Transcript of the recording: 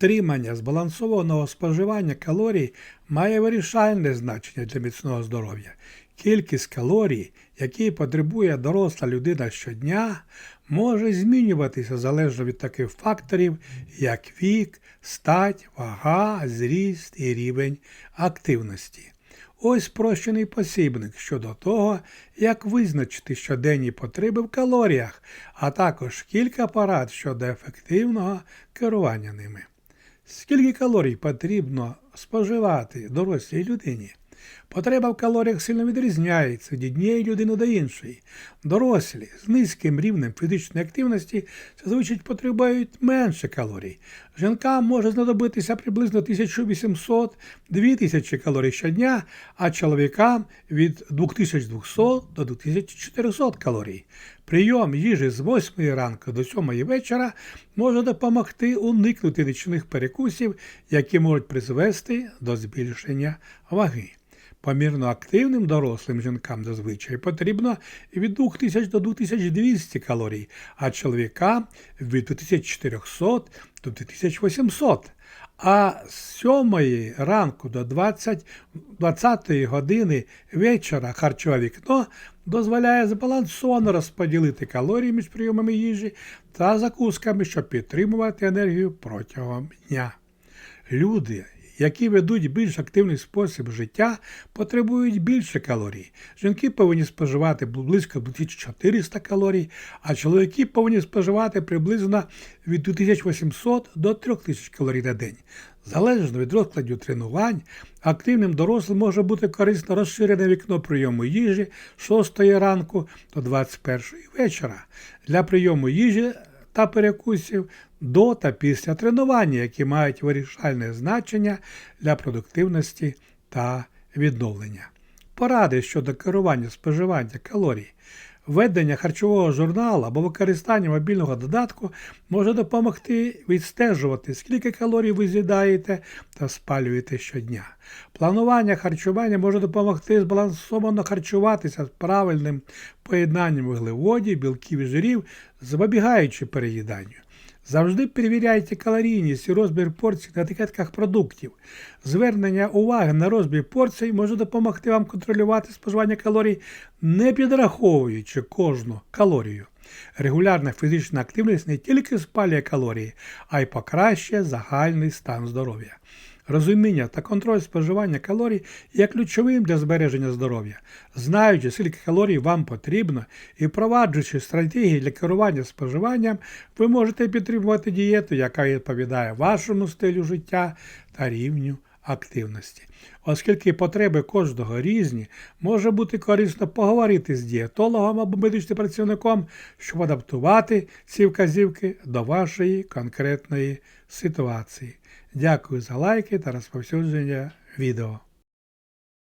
Підтримання збалансованого споживання калорій має вирішальне значення для міцного здоров'я. Кількість калорій, які потребує доросла людина щодня, може змінюватися залежно від таких факторів, як вік, стать, вага, зріст і рівень активності. Ось спрощений посібник щодо того, як визначити щоденні потреби в калоріях, а також кілька порад щодо ефективного керування ними. Скільки калорій потрібно споживати дорослій людині? Потреба в калоріях сильно відрізняється від однієї людини до іншої. Дорослі з низьким рівнем фізичної активності зазвичай потребують менше калорій. Жінкам може знадобитися приблизно 1800-2000 калорій щодня, а чоловікам від 2200 до 2400 калорій. Прийом їжі з 8 ранку до 7 вечора може допомогти уникнути нічних перекусів, які можуть призвести до збільшення ваги. Помірно активним дорослим жінкам зазвичай потрібно від 2000 до 2200 калорій, а чоловікам від 2400 до 2800. А з 7 ранку до 20, 20 години вечора харчове вікно дозволяє збалансовано розподілити калорії між прийомами їжі та закусками, щоб підтримувати енергію протягом дня. Люди, які ведуть більш активний спосіб життя, потребують більше калорій. Жінки повинні споживати близько 2400 калорій, а чоловіки повинні споживати приблизно від 2800 до 3000 калорій на день. Залежно від розкладів тренувань, активним дорослим може бути корисно розширене вікно прийому їжі з 6 ранку до 21 вечора. Для прийому їжі та перекусів до та після тренування, які мають вирішальне значення для продуктивності та відновлення. Поради щодо керування споживання калорій. Ведення харчового журналу або використання мобільного додатку може допомогти відстежувати, скільки калорій ви з'їдаєте та спалюєте щодня. Планування харчування може допомогти збалансовано харчуватися з правильним поєднанням вуглеводів, білків і жирів, запобігаючи переїданню. Завжди перевіряйте калорійність і розмір порцій на етикетках продуктів. Звернення уваги на розмір порцій може допомогти вам контролювати споживання калорій, не підраховуючи кожну калорію. Регулярна фізична активність не тільки спалює калорії, а й покращує загальний стан здоров'я. Розуміння та контроль споживання калорій є ключовим для збереження здоров'я. Знаючи, скільки калорій вам потрібно і впроваджуючи стратегії для керування споживанням, ви можете підтримувати дієту, яка відповідає вашому стилю життя та рівню активності. Оскільки потреби кожного різні, може бути корисно поговорити з дієтологом або медичним працівником, щоб адаптувати ці вказівки до вашої конкретної ситуації. Дякую за лайки та розповсюдження відео.